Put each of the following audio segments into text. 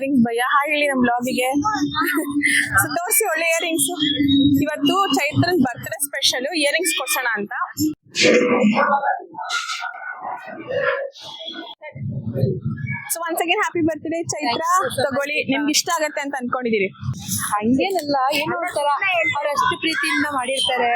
Earrings ಭಯ. ಹೇಳಿ ನಮ್ ಬ್ಲಾಗಿಗೆ ಸೊ ತೋರಿಸಿ ಒಳ್ಳೆ ಇಯರಿಂಗ್ಸ್ ಇವತ್ತು ಚೈತ್ರನ್ ಬರ್ತ್ಡೇ ಸ್ಪೆಷಲ್ ಇಯರಿಂಗ್ಸ್ ಕೊಡ್ಸೋಣ ಅಂತ. So once again happy birthday Chaitra. ತಗೊಳ್ಳಿ. ನಿಮ್ಗೆ ಇಷ್ಟ ಆಗತ್ತೆ ಅಂತ ಅನ್ಕೊಂಡಿದೀರಿ ಹಂಗೇನಲ್ಲ, ಏನೋ ಅವ್ರ ಅವ್ರು ಅಷ್ಟು ಪ್ರೀತಿಯಿಂದ ಮಾಡಿರ್ತಾರೆ.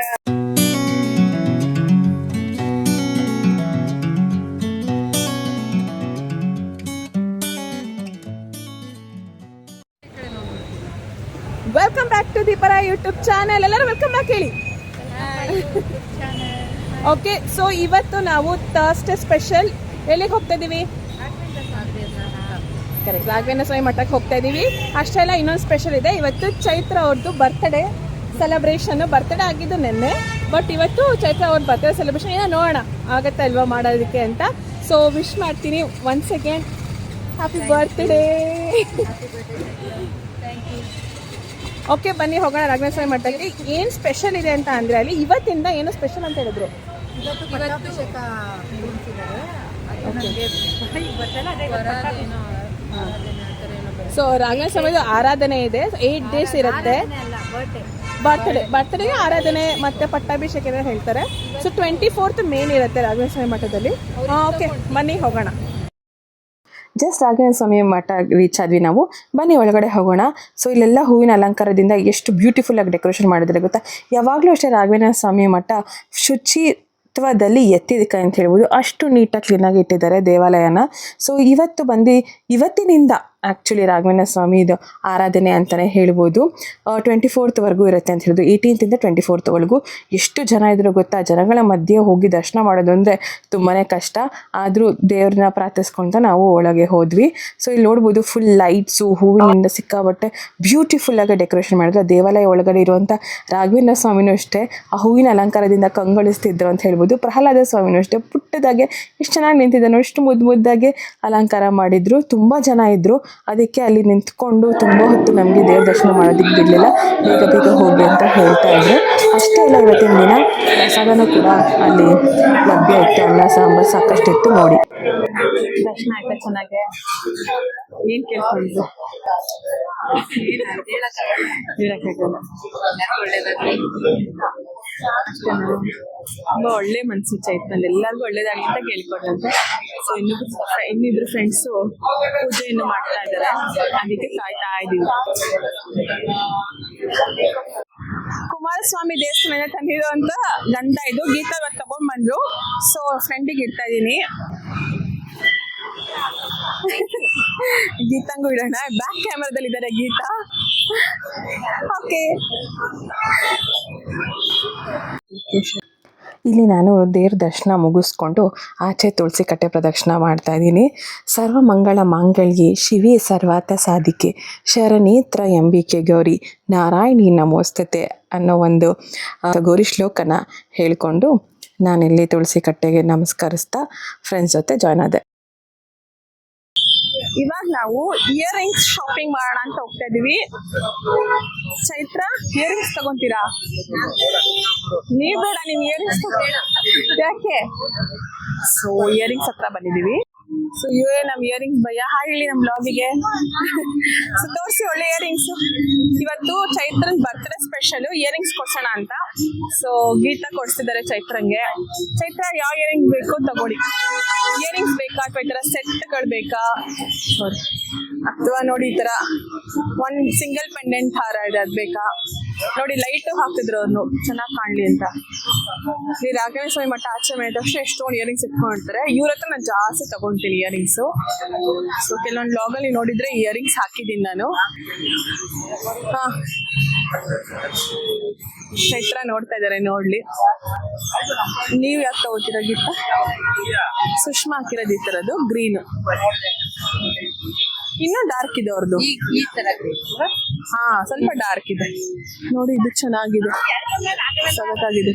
ವೆಲ್ಕಮ್ ಬ್ಯಾಕ್ ಟು ದೀಪರ ಯೂಟ್ಯೂಬ್ ಚಾನೆಲ್ ಎಲ್ಲರೂ ವೆಲ್ಕಮ್ ಬ್ಯಾಕ್ ಹೇಳಿ. ಓಕೆ ಸೊ ಇವತ್ತು ನಾವು ಥರ್ಸ್ಡೇ ಸ್ಪೆಷಲ್ ಎಲ್ಲಿಗೆ ಹೋಗ್ತಾ ಇದ್ದೀವಿ ಕರೆಕ್ಟ್ ರಾಘವೇಂದ್ರ ಸ್ವಾಮಿ ಮಠಕ್ಕೆ ಹೋಗ್ತಾ ಇದೀವಿ. ಅಷ್ಟೆಲ್ಲ ಇನ್ನೊಂದು ಸ್ಪೆಷಲ್ ಇದೆ. ಇವತ್ತು ಚೈತ್ರ ಅವ್ರದ್ದು ಬರ್ತ್ಡೇ ಸೆಲೆಬ್ರೇಷನ್ ಬರ್ತ್ಡೇ ಆಗಿದ್ದು ನಿನ್ನೆ. ಬಟ್ ಇವತ್ತು ಚೈತ್ರ ಅವ್ರ ಬರ್ತ್ಡೇ ಸೆಲೆಬ್ರೇಷನ್ ಏನೋ ನೋಡೋಣ. ಆಗತ್ತೆ ಅಲ್ವಾ ಮಾಡೋದಕ್ಕೆ ಅಂತ. ಸೊ ವಿಶ್ ಮಾಡ್ತೀನಿ one second happy birthday okay ಬನ್ನಿ ಹೋಗೋಣ ರಾಘವೇಂದ್ರ ಸ್ವಾಮಿ ಮಠಕ್ಕೆ. ಏನು ಸ್ಪೆಷಲ್ ಇದೆ ಅಂತ ಅಂದರೆ ಅಲ್ಲಿ ಇವತ್ತಿಂದ ಏನು ಸ್ಪೆಷಲ್ ಅಂತ ಹೇಳಿದ್ರು. ಸೊ ರಾಘವೇಂದ್ರ ಸ್ವಾಮಿದು ಆರಾಧನೆ ಇದೆ. ಏಟ್ ಡೇಸ್ ಇರುತ್ತೆ. ಬರ್ತ್ಡೇ ಬರ್ತ್ಡೇ ಬರ್ತ್ಡೇಗೆ ಆರಾಧನೆ ಮತ್ತೆ ಪಟ್ಟಾಭಿಷೇಕ ಅಂತ ಹೇಳ್ತಾರೆ. ಸೊ ಟ್ವೆಂಟಿ ಫೋರ್ತ್ ಮೇನ್ ಇರುತ್ತೆ ರಾಘವೇಂದ್ರ ಸ್ವಾಮಿ ಮಠದಲ್ಲಿ ಓಕೆ ಬನ್ನಿ ಹೋಗೋಣ. ಜಸ್ಟ್ ರಾಘವೇಂದ್ರ ಸ್ವಾಮಿ ಮಠ ರೀಚ್ ಆದ್ವಿ ನಾವು. ಬನ್ನಿ, ಒಳಗಡೆ ಹೋಗೋಣ. ಸೊ ಇಲ್ಲೆಲ್ಲ ಹೂವಿನ ಅಲಂಕಾರದಿಂದ ಎಷ್ಟು ಬ್ಯೂಟಿಫುಲ್ ಆಗಿ ಡೆಕೋರೇಷನ್ ಮಾಡಿದ್ರೆ ಗೊತ್ತಾ? ಯಾವಾಗಲೂ ಅಷ್ಟೇ ರಾಘವೇಂದ್ರ ಸ್ವಾಮಿ ಮಠ ಶುಚಿತ್ವದಲ್ಲಿ ಎತ್ತಿದಕ್ಕೆ ಅಂತ ಹೇಳ್ಬೋದು. ಅಷ್ಟು ನೀಟಾಗಿ ಕ್ಲೀನಾಗಿ ಇಟ್ಟಿದ್ದಾರೆ ದೇವಾಲಯನ. ಸೊ ಇವತ್ತು ಬಂದು, ಇವತ್ತಿನಿಂದ ಆ್ಯಕ್ಚುಲಿ ರಾಘವೇಂದ್ರ ಸ್ವಾಮಿದು ಆರಾಧನೆ ಅಂತಲೇ ಹೇಳ್ಬೋದು. ಟ್ವೆಂಟಿ ಫೋರ್ತ್ವರೆಗೂ ಇರುತ್ತೆ ಅಂತ ಹೇಳೋದು ಏಯ್ಟೀನ್ತಿಂದ ಟ್ವೆಂಟಿ ಫೋರ್ತ್ವರೆಗೂ ಎಷ್ಟು ಜನ ಇದ್ರು ಗೊತ್ತಾ? ಜನಗಳ ಮಧ್ಯೆ ಹೋಗಿ ದರ್ಶನ ಮಾಡೋದು ಅಂದರೆ ತುಂಬಾ ಕಷ್ಟ. ಆದರೂ ದೇವ್ರನ್ನ ಪ್ರಾರ್ಥಿಸ್ಕೊಂತ ನಾವು ಒಳಗೆ ಹೋದ್ವಿ. ಸೊ ಇಲ್ಲಿ ನೋಡ್ಬೋದು ಫುಲ್ ಲೈಟ್ಸು ಹೂವಿನಿಂದ ಸಿಕ್ಕಾಬಟ್ಟೆ ಬ್ಯೂಟಿಫುಲ್ಲಾಗಿ ಡೆಕೋರೇಷನ್ ಮಾಡಿದ್ರು. ದೇವಾಲಯ ಒಳಗಡೆ ಇರುವಂಥ ರಾಘವೇಂದ್ರ ಸ್ವಾಮಿನೂ ಅಷ್ಟೇ, ಆ ಹೂವಿನ ಅಲಂಕಾರದಿಂದ ಕಂಗೊಳಿಸ್ತಿದ್ರು ಅಂತ ಹೇಳ್ಬೋದು. ಪ್ರಹ್ಲಾದ ಸ್ವಾಮಿನೂ ಅಷ್ಟೇ, ಪುಟ್ಟದಾಗೆ ಎಷ್ಟು ಚೆನ್ನಾಗಿ ನಿಂತಿದ್ದಾನೋ, ಎಷ್ಟು ಮುದ್ದು ಮುದ್ದಾಗೆ ಅಲಂಕಾರ ಮಾಡಿದ್ರು. ತುಂಬ ಜನ ಇದ್ದರು ಅದಕ್ಕೆ ಅಲ್ಲಿ ನಿಂತ್ಕೊಂಡು ತುಂಬ ಹೊತ್ತು ನಮಗೆ ದೇವ್ರ ದರ್ಶನ ಮಾಡೋದಕ್ಕೆ ಬಿಡಲಿಲ್ಲ. ಬೇಗ ಬೇಗ ಹೋಗಿ ಅಂತ ಹೇಳ್ತಾ ಇದ್ದರು ಅಷ್ಟೇ ಅಲ್ಲ, ಇವತ್ತಿನ ದಿನ ಪ್ರಸಾದನೂ ಕೂಡ ಅಲ್ಲಿ ಲಭ್ಯ ಇತ್ತು. ಅನ್ನ, ಸಾಂಬಾರು ಸಾಕಷ್ಟು ಇತ್ತು ನೋಡಿ. ದರ್ಶನ ಆಯ್ತಾ ಚೆನ್ನಾಗೆ? ಏನು ಹೇಳಕ್ಕಾಗಲ್ಲ ತುಂಬಾ ಒಳ್ಳೆ ಮನ್ಸು ಚೈತನ್ಯ. ಎಲ್ಲರಿಗೂ ಒಳ್ಳೇದಾಗಲಿ ಅಂತ ಕೇಳ್ಕೊಂಡ್ರಂತೆ. ಸೊ ಇನ್ನಿಬ್ರು ಇನ್ನಿಬ್ರು ಫ್ರೆಂಡ್ಸು ಪೂಜೆಯನ್ನು ಮಾಡ್ತಾ ಇದ್ದಾರೆ. ಅದಕ್ಕೆ ಕಾಯ್ತಾ ಇದೀವಿ ಕುಮಾರಸ್ವಾಮಿ ದೇವಸ್ಥಾನ ತಂದಿರುವಂತ ಗಂಧ ಇದು. ಗೀತಾ ಇವತ್ತು ತಗೊಂಡ್ ಬಂದ್ರು ಸೊ ಫ್ರೆಂಡಿಗೆ ಇಡ್ತಾ ಇದೀನಿ ಗೀತಂಗೂ ಇಡೋಣ. ಬ್ಯಾಕ್ ಕ್ಯಾಮ್ರಾದಲ್ಲಿ ಇದ್ದಾರೆ ಗೀತಾ. ಓಕೆ ಇಲ್ಲಿ ನಾನು ದೇವ್ರ ದರ್ಶನ ಮುಗಿಸ್ಕೊಂಡು ಆಚೆ ತುಳಸಿ ಕಟ್ಟೆ ಪ್ರದಕ್ಷಿಣ ಮಾಡ್ತಾ ಇದ್ದೀನಿ. ಸರ್ವಮಂಗಳ ಮಾಂಗಲ್ಯೆ, ಶಿವಿ ಸರ್ವಾತ ಸಾಧಿಕೆ ಶರಣೇತ್ರ ಎಂಬಿಕೆ ಗೌರಿ, ನಾರಾಯಣಿ ನಮೋಸ್ತತೆ ಅನ್ನೋ ಒಂದು ಗೌರಿ ಶ್ಲೋಕನ ಹೇಳಿಕೊಂಡು ನಾನಿಲ್ಲಿ ತುಳಸಿ ಕಟ್ಟೆಗೆ ನಮಸ್ಕರಿಸ್ತಾ ಫ್ರೆಂಡ್ಸ್ ಜೊತೆ ಜಾಯ್ನ್ ಆದೆ. ಇವಾಗ ನಾವು ಇಯರ್ ರಿಂಗ್ಸ್ ಶಾಪಿಂಗ್ ಮಾಡೋಣ ಅಂತ ಹೋಗ್ತಾ ಇದೀವಿ. ಚೈತ್ರ ಇಯರಿಂಗ್ಸ್ ತಗೊಂತೀರಾ? ನೀವ್ ಬೇಡ ನಿಮ್ ರಿಂಗ್ಸ್ ಯಾಕೆ? ಸೊ ಇಯರಿಂಗ್ಸ್ ಹತ್ರ ಬಂದಿದೀವಿ ಸೊ ಇವೇ ನಮ್ ಇಯರಿಂಗ್ಸ್ ಭಯ. ಹೇಳಿ ನಮ್ ಬ್ಲಾಗಿಗೆ ಸೊ ತೋರಿಸಿ ಒಳ್ಳೆ ಇಯರಿಂಗ್ಸ್ ಇವತ್ತು ಚೈತ್ರನ್ ಬರ್ತ್ಡೇ ಸ್ಪೆಷಲ್ ಇಯರಿಂಗ್ಸ್ ಕೊಡ್ಸೋಣ ಅಂತ. ಸೊ ಗೀತಾ ಕೊಡ್ಸಿದ್ದಾರೆ ಚೈತ್ರಂಗೆ ಚೈತ್ರ, ಯಾವ ಇಯರಿಂಗ್ ಬೇಕು ತಗೊಳ್ಳಿ. ಇಯರಿಂಗ್ಸ್ ಬೇಕಾ? ಅಥವಾ ಈ ತರ ಸೆಟ್ಗಳು ಬೇಕಾ? ಅಥವಾ ನೋಡಿ ಈ ತರ ಒಂದ್ ಸಿಂಗಲ್ ಪೆಂಡೆಂಟ್ ಹಾರ ಇದೆ ಅದ್ ಬೇಕಾ? ನೋಡಿ ಲೈಟ್ ಹಾಕ್ತಿದ್ರು ಅವ್ರು ಚೆನ್ನಾಗಿ ಕಾಣ್ಲಿ ಅಂತ. ಶ್ರೀ ರಾಘವೇಂದ್ರ ಸ್ವಾಮಿ ಮಠ ಆಚೆ ಮೇಲೆ ತಕ್ಷಣ ಎಷ್ಟೊಂದು ಇಯರಿಂಗ್ಸ್ ಇಟ್ಕೊಂಡಿರ್ತಾರೆ ಇವ್ರ ಹತ್ರ ನಾನು ಜಾಸ್ತಿ ತಗೊಂತೀನಿ ಇಯರಿಂಗ್ಸ್ ಸೊ ಕೆಲವೊಂದು ಲಾಗಲ್ಲಿ ನೋಡಿದ್ರೆ ಇಯರಿಂಗ್ಸ್ ಹಾಕಿದ್ದೀನಿ ನಾನು. ಹಾ. ಚೈತ್ರ ನೋಡ್ತಾ ಇದ್ದಾರೆ ನೋಡ್ಲಿ. ನೀವು ಯಾಕೆ ತಗೋತೀರ ಗೀತ ಸುಷ್ಮಾ ಹಾಕಿರೋದು ಈ ಗ್ರೀನ್ ಇನ್ನೂ ಡಾರ್ಕ್ ಇದೆ ಅವ್ರದ್ದು ಈ ತರ ಹಾ ಸ್ವಲ್ಪ ಡಾರ್ಕ್ ಇದೆ. ನೋಡಿ ಇದು ಚೆನ್ನಾಗಿದೆ. ಸಗತ್ತಾಗಿದೆ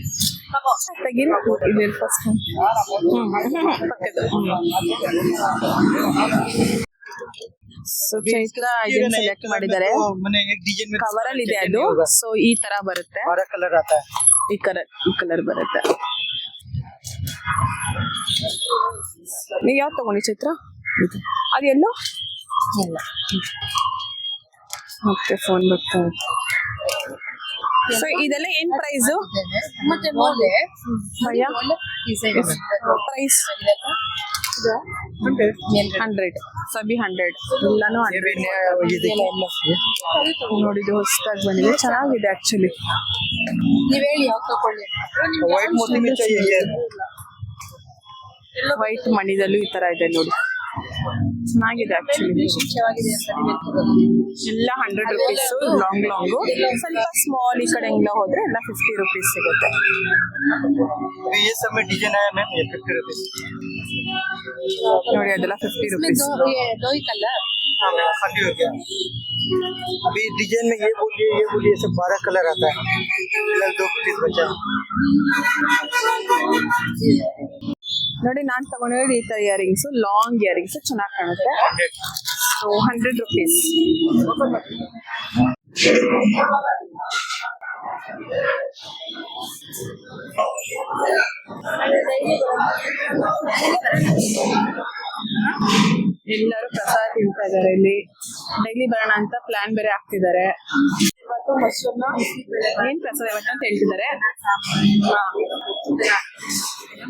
ಸೊ ಚೈತ್ರ ಇದನ್ನ ಸೆಲೆಕ್ಟ್ ಮಾಡಿದ್ದಾರೆ. ಕವರ್ ಅಲ್ಲಿ ಇದೆ ಅದು. ಸೊ ಈ ತರ ಬರುತ್ತೆ. ಕಲರ್ ಈ ಕಲರ್ ಈ ಕಲರ್ ಬರುತ್ತೆ. ನೀವ್ ಯಾವ್ದು ತಗೊಂಡಿ ಚೈತ್ರ? ಅದು ಎಲ್ಲೋ? ಓಕೆ ಫೋನ್ ಬರ್ತಾ ಇದೆ ಸೊ ಇದೆಲ್ಲ ಏನ್ ಪ್ರೈಸ್ ಮತ್ತೆ ಮೋಲೆ ಪ್ರೈಸ್ ಹಂಡ್ರೆಡ್ ಸಬಿ ಹಂಡ್ರೆಡ್ ಎಲ್ಲಾನು ನೋಡಿದ್ದು ಹೊಸದಾಗಿ ಬಂದಿದೆ. ಚೆನ್ನಾಗಿದೆ ಆಕ್ಚುಲಿ ನೀವು ಹೇಳಿ ವೈಟ್ ಮಣಿದಲ್ಲೂ ಈ ತರ ಇದೆ ನೋಡಿ. ಚೆನ್ನಾಗಿದೆ ಆಕ್ಚುಲಿ ವಿಶೇಷವಾಗಿದೆ ಅಂತ ನೀವ್ ಹೇಳ್ತಿರೋದು. ಎಲ್ಲ ಹಂಡ್ರೆಡ್ ರುಪೀಸ್ ಲಾಂಗ್ ಲಾಂಗು ಸ್ವಲ್ಪ ಸ್ಮಾಲ್ ಈ ಕಡೆ ಎಲ್ಲ ಹೋದ್ರೆ ಎಲ್ಲ ಫಿಫ್ಟಿ ರುಪೀಸ್ ಸಿಗುತ್ತೆ अभी ये सब में डिजाइन आया मैम ये फिफ्टी रुपीज ನೋಡಿ ಅದೆಲ್ಲ ಫಿಫ್ಟಿ इसमें ರುಪೀಸ್ दो ये दो ही कलर हाँ मैम खाली हो गया अभी डिजाइन में ये बोलिए ये बोलिए सब बारह कलर आता है फिलहाल दो पीस बचा है ನೋಡಿ, ನಾನ್ ತಗೊಂಡಿರೋದು ಈ ತರ ಇಯರಿಂಗ್ಸ್ ಲಾಂಗ್ ಇಯರಿಂಗ್ಸ್ ಚೆನ್ನಾಗಿ ಕಾಣುತ್ತೆ. ಸೊ ಹಂಡ್ರೆಡ್ ರುಪೀಸ್ ಎಲ್ಲರೂ ಪ್ರಸಾದ ತಿಂತಾ ಇದಾರೆ ಇಲ್ಲಿ. ಡೈಲಿ ಬರೋಣ ಅಂತ ಪ್ಲಾನ್ ಬೇರೆ ಆಗ್ತಿದ್ದಾರೆ ಇವತ್ತು ಮೊಸರನ್ನ ಏನ್ ಪ್ರಸಾದ ಇವತ್ತು ಅಂತ ಹೇಳ್ತಿದ್ದಾರೆ?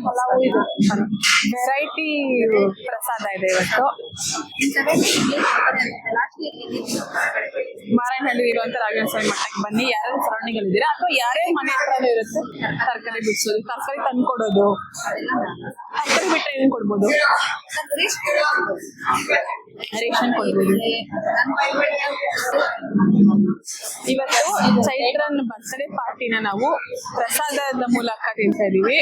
ಪಲಾವು ಇದು ವೆರೈಟಿ ಪ್ರಸಾದ ಇದೆ ಇವತ್ತು. ಮಾರಾಯಣಹಳ್ಳಿ ಇರುವಂತ ರಾಘವೇಂದ್ರ ಸ್ವಾಮಿ ಮಠಕ್ಕೆ ಬನ್ನಿ. ಯಾರು ಸರಣಿಗಳಿದ್ದೀರಾ ಅಥವಾ ಯಾರೇ ಮನೆ ಹತ್ರ ಇರುತ್ತೆ? ತರಕಾರಿ ಬಿಡಿಸೋದು, ತರಕಾರಿ ತಂದು ಬಿಟ್ಟರೆ ಏನ್ ಕೊಡ್ಬೋದು. ರೇಷನ್ ಕೊಡ್ಬೋದು. ಇವತ್ತು ಚೈತ್ರನ್ ಬರ್ತ್ಡೇ ಪಾರ್ಟಿನ ನಾವು ಪ್ರಸಾದದ ಮೂಲಕ ತಿಂತಾ ಇದೀವಿ.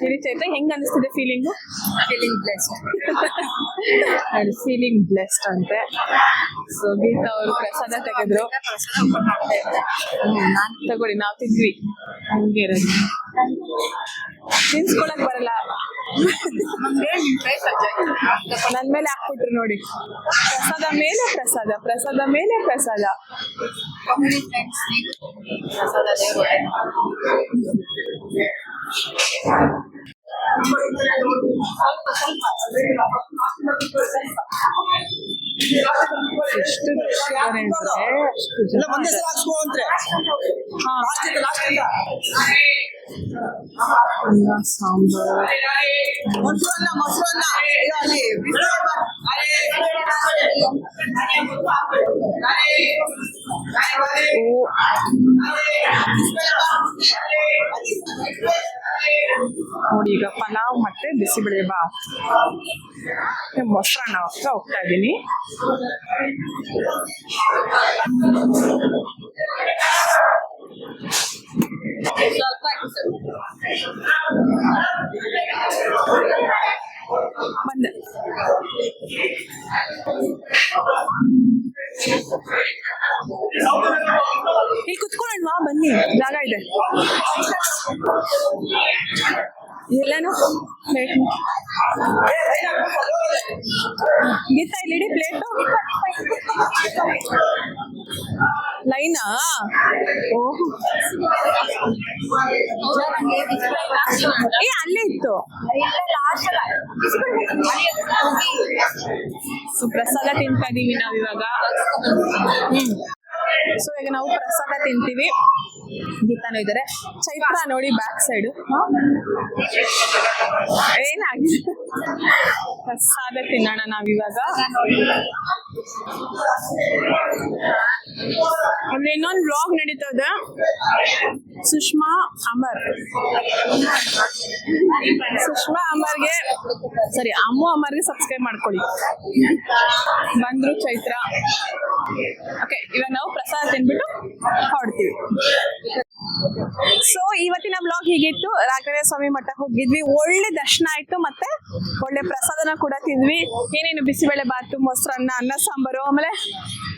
ಹೇಳಿ ಚೈತ್ರ ಹೆಂಗ್ ಅನಿಸ್ತಿದೆ feeling feeling blessed feeling blessed ಅಂತೆ. ಸೊ ಗೀತಾ ಅವರು ಪ್ರಸಾದ ತೆಗೆದ್ರು. ತಗೊಳ್ಳಿ ನಾವು ತಿಂದ್ವಿ. ಹಂಗೆ ಇರೋದು. ತಿನ್ಸ್ಕೊಳಕ್ ಬರಲ್ಲ. ನನ್ ಮೇಲೆ ಹಾಕ್ಬಿಟ್ರು ನೋಡಿ. ಪ್ರಸಾದ ಮೇಲೆ ಪ್ರಸಾದ ಪ್ರಸಾದ ಮೇಲೆ ಪ್ರಸಾದ. ಸ್ವಲ್ಪ ದೇವರು ಎಷ್ಟು ಜನ ಇದ್ದಾರೆ ಅಷ್ಟು ಜನ ಒಂದೇ ಸಲ ಹಾಕ್ಸ್ಕೊ ಲಾಸ್ಟ್ ಇದೆ ಲಾಸ್ಟ್ ಇಲ್ಲ ಅನ್ನ ಸಾಂಬಾರ್ ಅಲ್ಲ ನೋಡಿ ಈಗ ಪಲಾವ್ ಮತ್ತೆ ಬಿಸಿಬೇಳೆ ಬಾತ್ ಮತ್ತೆ ಮೊಸರನ್ನ ಹತ್ರ ಹೋಗ್ತಾ ಇದ್ದೀನಿ ಸ್ವಲ್ಪ ಬಂದೆ ಇಲ್ಲಿ ಕುತ್ಕೊಳ್ಳೋಣವಾ ಬನ್ನಿ ಜಾಗ ಇದೆ ಎಲ್ಲಾನು? ಪ್ಲೇಟ್ ಗೀತಾ ಇಲ್ಲಿ ಇಡಿ ಪ್ಲೇಟು ಲೈನಾ ಓಹ್. ಏ, ಅಲ್ಲೇ ಇತ್ತು. ಸೊ ಪ್ರಸಾದ ತಿಂತಾ ಇದೀವಿ ನಾವ್ ಇವಾಗ ಹ್ಮ್. ಸೊ ಈಗ ನಾವು ಪ್ರಸಾದ ತಿಂತೀವಿ. ಗೀತಾನು ಇದಾರೆ. ಚೈತ್ರ ನೋಡಿ ಬ್ಯಾಕ್ ಸೈಡ್ ಏನಾಗಿದೆ? ಪ್ರಸಾದ ತಿನ್ನೋಣ ನಾವಿವಾಗ. ಅಂದ್ರೆ ಇನ್ನೊಂದು ಬ್ಲಾಗ್ ನಡೀತದ ಇದೆ. ಸುಷ್ಮಾ ಅಮರ್. ಸುಷ್ಮಾ ಅಮರ್ಗೆ ಸರಿ ಅಮ್ಮು ಅಮರ್ಗೆ ಸಬ್ಸ್ಕ್ರೈಬ್ ಮಾಡ್ಕೊಳ್ಳಿ. ಬಂದ್ರು ಚೈತ್ರ. ಓಕೆ ಇವಾಗ ನಾವು ಪ್ರಸಾದ ತಿನ್ಬಿಟ್ಟು ಹೊರಡ್ತೀವಿ. ಸೊ ಇವತ್ತಿನ ಬ್ಲಾಗ್ ಹೀಗಿತ್ತು. ರಾಘವೇಂದ್ರ ಸ್ವಾಮಿ ಮಠ ಹೋಗಿದ್ವಿ. ಒಳ್ಳೆ ದರ್ಶನ ಆಯ್ತು ಮತ್ತೆ ಒಳ್ಳೆ ಪ್ರಸಾದನ ಕೂಡ ತಿಂದ್ವಿ. ಏನೇನು ಬಿಸಿಬೇಳೆ ಬಾತು ಮೊಸರನ್ನ ಅನ್ನ ಸಾಂಬಾರು, ಆಮೇಲೆ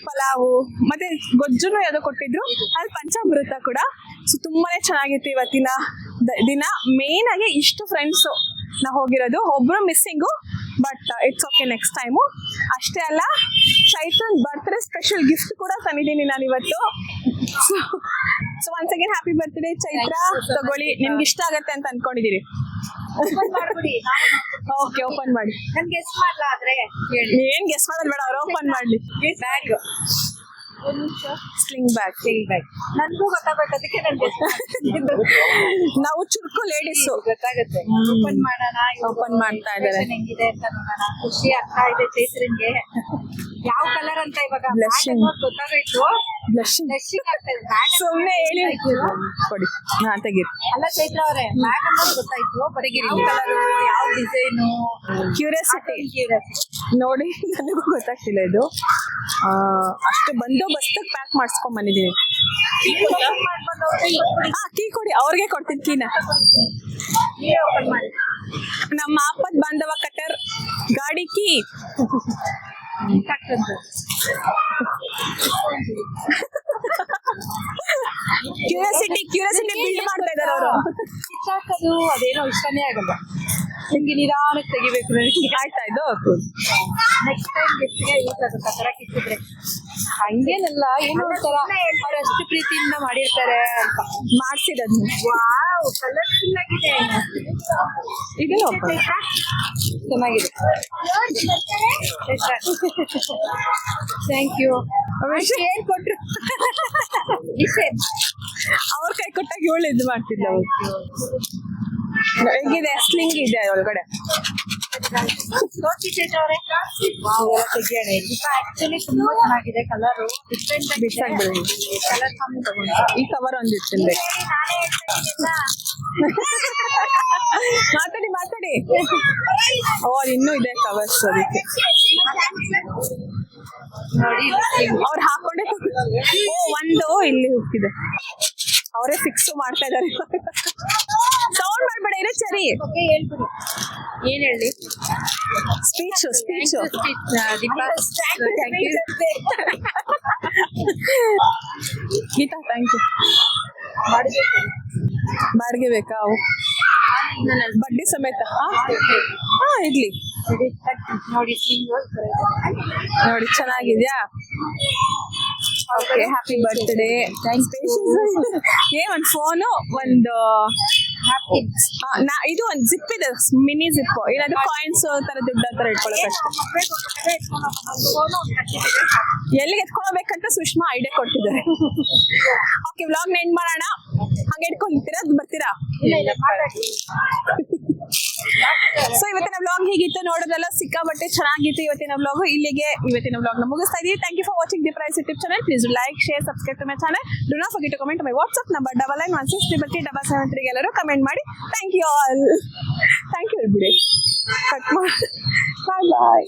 ಪಲಾವು, ಮತ್ತೆ ಗೊಜ್ಜುನು ಯಾವುದೋ ಕೊಟ್ಟಿದ್ರು. ಅಲ್ಲಿ ಪಂಚಾಮೃತ ಕೂಡ. ಸೊ ತುಂಬಾನೇ ಚೆನ್ನಾಗಿತ್ತು ಇವತ್ತಿನ ದಿನ. ಮೇನ್ ಆಗಿ ಇಷ್ಟು ಫ್ರೆಂಡ್ಸು ನಾವು ಹೋಗಿರೋದು. ಒಬ್ರು missing but it's okay next time ಅಷ್ಟೇ ಅಲ್ಲ ಚೈತನ್ ಬರ್ತ್ಡೇ ಸ್ಪೆಷಲ್ ಗಿಫ್ಟ್ ಕೂಡ ತಂದಿದ್ದೀನಿ ನಾನು ಇವತ್ತು. So once again happy birthday Chaitra. ತಗೊಳ್ಳಿ. ನಿಮ್ಗೆ ಇಷ್ಟ ಆಗತ್ತೆ ಅಂತ ಅನ್ಕೊಂಡಿದೀರಿ. ಮಾಡ್ಬಿಡಿ. ಓಕೆ ಓಪನ್ ಮಾಡಿ. ಗೆಸ್ ಮಾಡ್ಲಾ ಆದ್ರೆ? ಏನ್ ಗೆಸ್ ಮಾಡೋದು ಬೇಡ ಅವ್ರು ಓಪನ್ ಮಾಡ್ಲಿ. ಬ್ಯಾಗ್ ಒಂದ್ ಬ್ಯಾಗ್ ಸ್ಲಿಂಗ್ ಬ್ಯಾಗ್ ನನಗೂ ಗೊತ್ತಾಗಬೇಕದಕ್ಕೆ ನನ್ಗೆ ನಾವು ಚುರುಕು ಲೇಡೀಸ್ ಗೊತ್ತಾಗುತ್ತೆ. ಓಪನ್ ಮಾಡೋಣ ಓಪನ್ ಮಾಡ್ತಾ ಇದ್ದಾರೆ. ಹೆಂಗಿದೆ ಅಂತ ನೋಡೋಣ. ಖುಷಿ ಆಗ್ತಾ ಇದೆ ಚೈತ್ರನ್ಗೆ. ಯಾವ ಕಲರ್ ಅಂತ ಇವಾಗ. ಗೊತ್ತಾಗೋಯ್ತು. ಸುಮ್ನೆ ಹೇಳಿ. ಕೊಡಿ. ಹಾ ತೆಗೀರಿ. ಅಲ್ಲ ಚೈತ್ರ ಅವರೇ ಬ್ಯಾಗ್ ಅನ್ನೋದು ಗೊತ್ತಾಯ್ತು. ಬಟ್ ಯಾವ ಕಲರ್ ಯಾವ ಡಿಸೈನ್ ಕ್ಯೂರಿಯಾಸಿಟಿ ನೋಡಿ ನನಗೂ ಗೊತ್ತಾಗ್ತಿಲ್ಲ ಇದು. ಆ, ಅಷ್ಟು ಬಂದೋಬಸ್ತ್ ಪ್ಯಾಕ್ ಮಾಡಿಸ್ಕೊಂಡ್ ಬಂದಿದ್ದೀನಿ ಕೀ ಕೊಡಿ. ಅವ್ರಿಗೆ ಕೊಡ್ತೀನಿ ಕೀನ ನಮ್ಮ ಆಪತ್ ಬಾಂಧವ ಕಟರ್ ಗಾಡಿ ಕೀ ಕ್ಯೂರಿಯಾಸಿಟಿ ಕ್ಯೂರಿಯಾಸಿಟಿ ಬಿಲ್ಡ್ ಮಾಡ್ತಾ ಇದಾರೆ ಅವರು. ಕಿತ್ತಾಕೋದು ಅದೇನೋ ಇಷ್ಟನೇ ಆಗಲ್ಲ. ನಿಮ್ಗೆ ನಿಧಾನಕ್ಕೆ ತೆಗಿಬೇಕು ಆಯ್ತಾ ಇದು? ನೆಕ್ಸ್ಟ್ ಟೈಮ್ ಗೆಸ್ಟ್ಗೆ ಯೂಸ್ ಆಗುತ್ತೆ ಆ ಥರ ಕಿತ್ತಿದ್ರೆ. ಹಂಗೇನಲ್ಲ ಏನೋ ಒಂಥರ ಅವ್ರು ಅಷ್ಟು ಪ್ರೀತಿಯಿಂದ ಮಾಡಿರ್ತಾರೆ ಅಂತ. ಮಾಡ್ಸಿರೋದು. ವಾವ್ ಕಲರ್ಫುಲ್ ಇದು ಚೆನ್ನಾಗಿದೆ. ಥ್ಯಾಂಕ್ ಯು ಏನ್ ಕೊಟ್ರು. ಅವ್ರ ಕೈ ಕೊಟ್ಟಾಗ ಇವಳು ಇದು ಮಾಡ್ತಿದ್ದ ಹೆಂಗಿದೆ? ಸ್ಲಿಂಗ್ ಇದೆ ಒಳಗಡೆ? ಈ ಕವರ್ ಒಂದು ಇಟ್ಟಿಂದೆ ಮಾತಾಡಿ ಮಾತಾಡಿ. ಓ ಇನ್ನೂ ಇದೆ ಕವರ್ಸ್ ಅದಕ್ಕೆ ಅವ್ರು ಹಾಕೊಂಡೆ. ಓ, ಒಂದು ಇಲ್ಲಿ ಹುಕ್ಕಿದೆ ಅವರೇ ಫಿಕ್ಸ್ ಮಾಡ್ತಾ ಇದಾರೆ ಸೌಂಡ್ ಮಾಡ್ಬೇಡ ಇರೋ ಸರಿ ಏನ್ ಹೇಳಿ speech speech Geetha thank you ಬಾಡಿಗೆ ಬೇಕಾ ಅವು ಬಡ್ಡಿ ಸಮೇತ ಹಾ ಇರ್ಲಿ ನೋಡಿ ಚೆನ್ನಾಗಿದ್ಯಾ ಓಕೆ ಹ್ಯಾಪಿ ಬರ್ತ್ಡೇ ಏ ಒಂದು ಫೋನು ಒಂದು ಹ್ಯಾಪಿ ನಾ ಇದು ಒಂದು ಜಿಪ್ ಇದೆ ಮಿನಿ ಜಿಪ್ ಏನಾದ್ರು ಕಾಯಿನ್ಸ್ ತರ ದುಡ್ಡು ಅಂತ ಇಟ್ಕೊಳ್ಳೋಕೆ ಎಲ್ಲಿಗೆ ಎತ್ಕೊಳ್ಬೇಕಂತ ಸುಷ್ಮಾ ಐಡಿಯಾ ಕೊಟ್ಟಿದ್ದಾರೆ. ಓಕೆ ವ್ಲಾಗ್ ಎಂಡ್ ಮಾಡೋಣ. ಹಂಗೆ ಇಟ್ಕೊಂಡಿರ್ತೀರಾ ಬರ್ತೀರಾ? ಸೊ ಇವತ್ತಿನ ಬ್ಲಾಗ್ ಹೀಗಿತ್ತು. ನೋಡೋದೆಲ್ಲ ಸಿಕ್ಕಾಬಟ್ಟೆ ಚೆನ್ನಾಗಿತ್ತು ಇವತ್ತಿನ ಬ್ಲಾಗ್ ಇಲ್ಲಿಗೆ ಇವತ್ತಿನ ಬ್ಲಾಗ್ನ ಮುಗಿಸ್ತಾ ಇದೀವಿ thank you for watching the price YouTube channel please like share subscribe to my channel do not forget to comment my WhatsApp number double nine one six triple three double seven ತ್ರೀಗೆ ಎಲ್ಲರೂ comment ಮಾಡಿ. Thank you all thank you ಬಿಡಿ cut ಮಾಡಿ. Bye bye